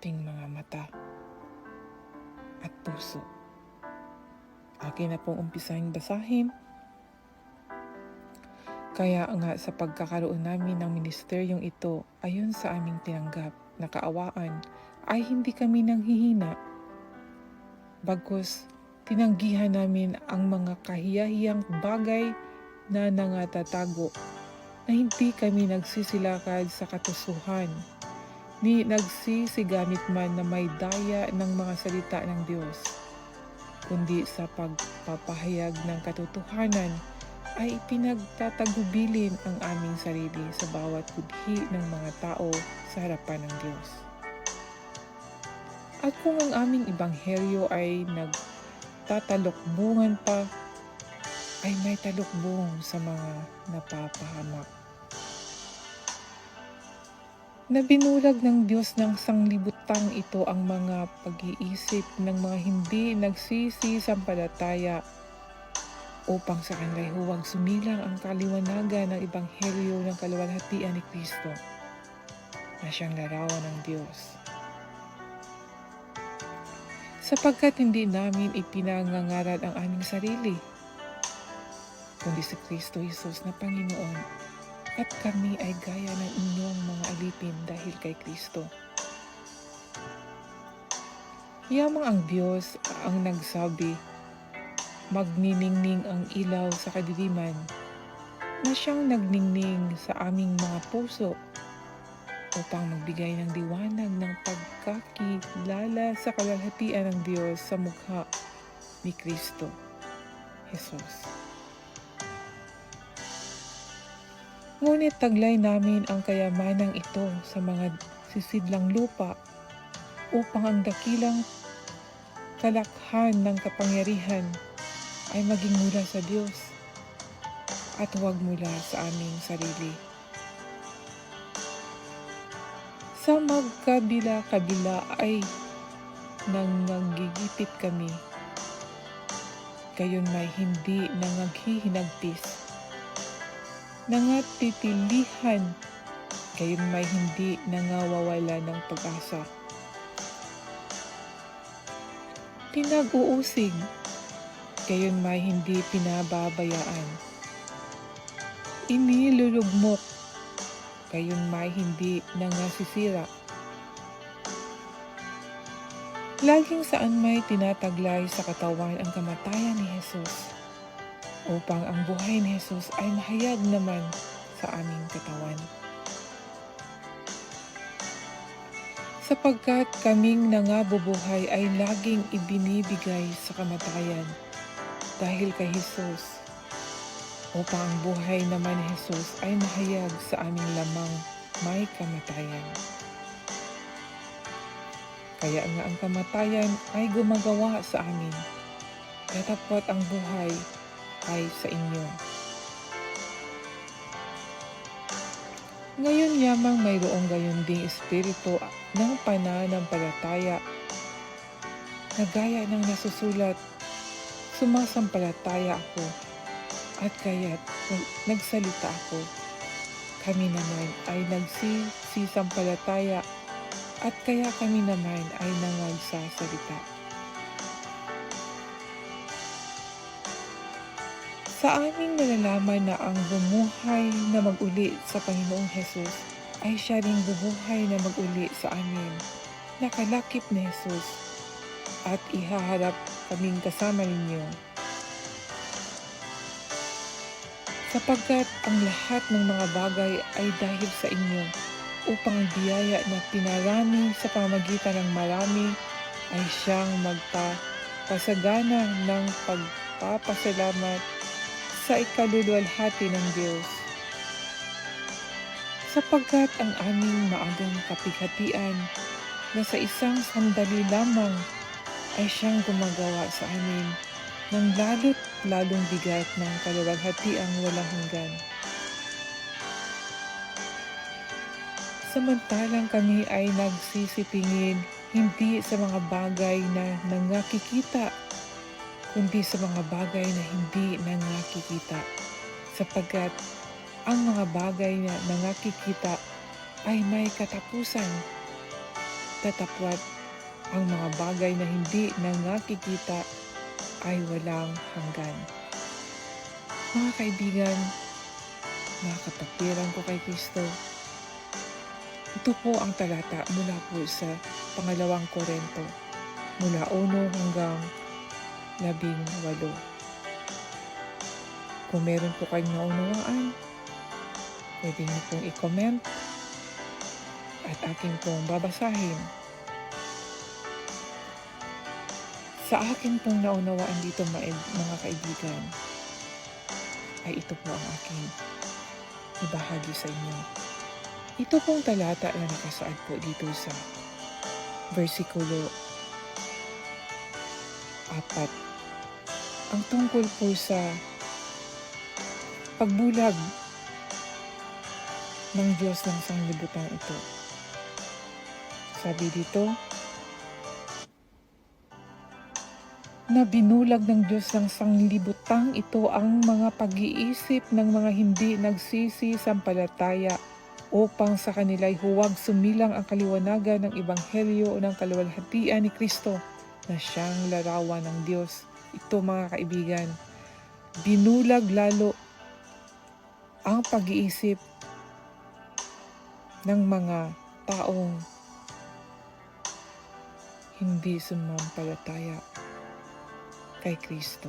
ating mga mata at puso. Akin na pong umpisahin basahin. Kaya nga sa pagkakaroon namin ng ministeryong ito ayon sa aming tinanggap na kaawaan ay hindi kami nanghihina. Bagkus tinanggihan namin ang mga kahiyahiyang bagay na nangatatago na hindi kami nagsisilakad sa katusuhan ni nagsisigamit man na may daya ng mga salita ng Diyos, kundi sa pagpapahayag ng katotohanan ay pinagtatagubilin ang aming sarili sa bawat budhi ng mga tao sa harapan ng Diyos. At kung ang aming ibanghelyo ay nagtatalokbungan pa, ay may talukbong sa mga napapahamak. Nabinulag ng Diyos ng sanglibutang ito ang mga pag-iisip ng mga hindi nagsisisampalataya upang sa kanila'y huwag sumilang ang kaliwanagan ng Ebanghelyo ng kaluwalhatian ni Kristo na siyang larawan ng Diyos. Sapagkat hindi namin ipinangangaral ang aming sarili, kundi si Kristo Jesus na Panginoon at kami ay gaya ng alipin dahil kay Kristo. Yamang ang Diyos ang nagsabi, magniningning ang ilaw sa kadiliman, na siyang nagningning sa aming mga puso upang magbigay ng liwanag ng pagkakilala sa kalalhatian ng Diyos sa mukha ni Kristo, Jesus. Ngunit taglay namin ang kayamanang ito sa mga sisidlang lupa upang ang dakilang kalakhan ng kapangyarihan ay maging mula sa Diyos at huwag mula sa aming sarili. Sa magkabila-kabila ay nanggigipit kami. Gayon may hindi nangaghihinagpis. Nangatitilihan. Gayon may hindi nangawawala ng pag-asa. Pinag-uusig. Gayon may hindi pinababayaan. Inilulugmok gayon may hindi nangasisira. Laging saan may tinataglay sa katawan ang kamatayan ni Jesus upang ang buhay ni Jesus ay mahayag naman sa aming katawan. Sapagkat kaming nangabubuhay ay laging ibinibigay sa kamatayan dahil kay Jesus upang ang buhay naman ni Jesus ay mahayag sa aming lamang may kamatayan. Kaya nga ang kamatayan ay gumagawa sa amin, katapot ang buhay ay sa inyo. Ngayon yamang mayroong gayon ding espiritu ng pananampalataya na gaya ng nasusulat, sumasampalataya ako at kaya't nagsalita ako. Kami naman ay nagsisisampalataya at kaya kami naman ay nangagsasalita. Sa aming nalalaman na ang bumuhay na mag-uli sa Panginoong Hesus ay siya ring bumuhay na mag-uli sa amin. Nakalakip ni Jesus at ihaharap kaming kasama ninyo. Sapagkat ang lahat ng mga bagay ay dahil sa inyo upang ang biyaya na pinarami sa pamagitan ng marami ay siyang magpapasagana ng pagpapasalamat sa ikaluluwalhati ng Diyos. Sapagkat ang aming maagang kapighatian na sa isang sandali lamang ay siyang gumagawa sa amin ng lalo't lalong bigat ng kaluwalhatiang walang hanggan. Samantalang kami ay nagsisipingin hindi sa mga bagay na nangakikita kundi sa mga bagay na hindi nangakikita, sapagkat ang mga bagay na nangakikita ay may katapusan, Tatapwat ang mga bagay na hindi nangakikita ay walang hanggan. Mga kaibigan, mga kapatiran ko kay Kristo, ito po ang talata mula po sa pangalawang Korento, mula 1 hanggang labing walo. Kung meron po kayong naunawaan, pwede niyo pong i-comment at aking pong babasahin. Sa akin pong naunawaan dito mga, kaibigan, ay ito po ang aking ibahagi sa inyo. Ito pong talata na nakasaad po dito sa versikulo 4. Ang tungkol po sa pagbulag ng Diyos ng sanglibutan ito. Sabi dito, na binulag ng Diyos ng sanglibutang ito ang mga pag-iisip ng mga hindi nagsisi sampalataya upang sa kanila'y huwag sumilang ang kaliwanagan ng Ebanghelyo o ng kaluwalhatian ni Kristo na siyang larawan ng Diyos. Ito mga kaibigan, binulag lalo ang pag-iisip ng mga taong hindi sumampalataya kay Kristo.